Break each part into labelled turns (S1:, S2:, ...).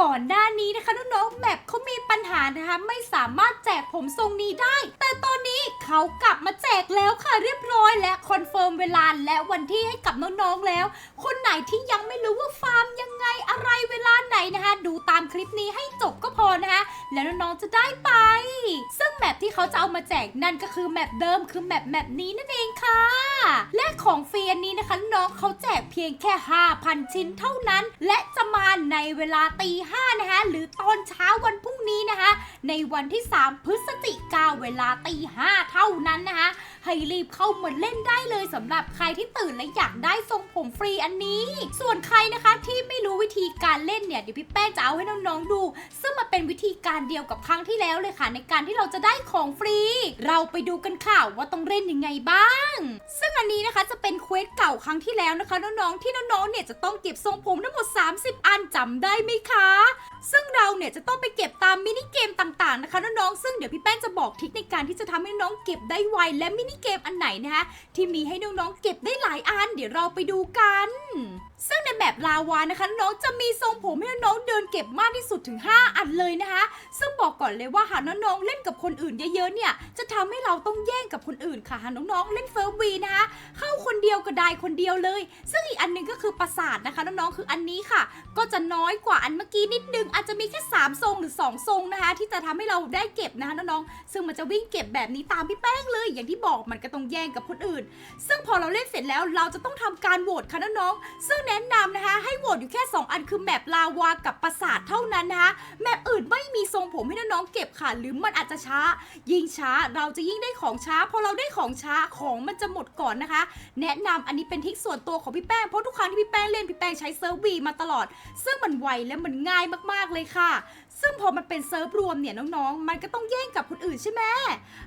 S1: ก่อนหน้านี้นะคะน้องๆแมปเขามีปัญหานะคะ ไม่สามารถแจกผมทรงนี้ได้ แต่ตอนนี้เขากลับมาแจกแล้วค่ะเรียบร้อย และคอนเฟิร์มเวลาและวันที่ให้กับน้องๆแล้ว คนไหนที่ยังไม่รู้ว่าฟาร์มยังไงอะไรเวลาไหนนะคะ ดูตามคลิปนี้ให้จบก็พอนะคะแล้วน้องๆจะได้ไป ซึ่งแมปที่เขาจะเอามาแจกนั่นก็คือแมปเดิมคือแมปแมปนี้นั่นเองค่ะ และของฟรีอันนี้นะคะน้องเขาแจกเพียงแค่ 5,000 ชิ้นเท่านั้น และจะมา เวลาตีห้านะคะหรือตอนเช้าวันพรุ่งนี้นะคะ ในวันที่ 3 พฤศจิกาเวลาตีห้าเท่านั้นนะคะ ให้รีบเข้ามาเล่นได้เลยสำหรับใครที่ตื่นและอยากได้ทรงผมฟรีอันนี้ ส่วนใครนะคะที่ไม่รู้วิธีการเล่นเนี่ยเดี๋ยวพี่แป้งจะเอาให้น้องๆดู ซึ่งมันเป็นวิธีการเดียวกับครั้งที่แล้วเลยค่ะ ในการที่เราจะได้ของฟรี เราไปดูกันค่ะว่าต้องเล่นยังไงบ้าง ซึ่งอันนี้นะคะจะเป็นเควสเก่าครั้งที่แล้วนะคะน้องๆที่น้องๆเนี่ยจะต้องเก็บทรงผมทั้งหมด 30 อันจำได้ไหมคะ ซึ่งเราเนี่ยจะต้องไปเก็บตามมินิเกมต่างๆนะคะน้องๆซึ่งเดี๋ยวพี่แป้งจะบอกทิคในการที่จะทำให้น้องเก็บได้ไวและมินิเกมอันไหนนะคะที่มีให้น้องๆเก็บได้หลายอัน เดี๋ยวเราไปดูกัน ซึ่งในแบบลาวานะคะน้องจะมีทรงผมให้น้องเดินเก็บมากที่สุดถึง 5 อันเลยนะคะซึ่งบอกก่อนเลยว่าหากน้องๆเล่นกับคนอื่นเยอะๆเนี่ยจะทำให้เราต้องแย่งกับคนอื่นค่ะหากน้องๆเล่นเซิร์ฟวีนะคะเข้าคนเดียวก็ได้คนเดียวเลย ซึ่งอีกอันหนึงก็คือปราสาทนะคะน้องๆคืออันนี้ค่ะ ก็จะน้อยกว่าอันเมื่อกี้นิดนึงอาจจะมีแค่ 3 ทรงหรือ 2 ทรงนะคะ ที่จะทำให้เราได้เก็บนะคะน้องๆซึ่งมันจะวิ่งเก็บแบบนี้ตามพี่แป้งเลย อย่างที่บอกมันก็ต้องแย่งกับคนอื่น ซึ่งพอเราเล่นเสร็จแล้วเราจะต้องทำการโหวตค่ะน้องๆซึ่งแนะนำนะคะให้โหวตอยู่แค่ 2 อันคือแมปลาวากับปราสาทเท่านั้นนะคะแมปอื่นไม่มีทรงผมให้น้องๆเก็บค่ะ หรือมันอาจจะช้า ยิ่งช้าเราจะยิ่งได้ของช้าพอเราได้ของช้าของมันจะหมดก่อนนะคะ แนะนำอันนี้เป็นทิคส่วนตัวของพี่แป้งเพราะทุกครั้งที่พี่แป้งเล่นพี่แป้งใช้เซิร์ฟวีมาตลอด ซึ่งมันไวและมันง่ายมากๆเลยค่ะ ซึ่งพอมันเป็นเซิร์ฟรวมเนี่ยน้องๆ มันก็ต้องแย่งกับคนอื่นใช่ไหม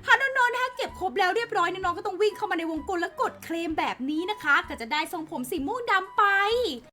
S1: หากน้องๆนะคะเก็บครบแล้วเรียบร้อยน้องๆก็ต้องวิ่งเข้ามาในวงกลมแล้วกดเคลมแบบนี้นะคะ ก็จะได้ทรงผมสีม่วงดำไป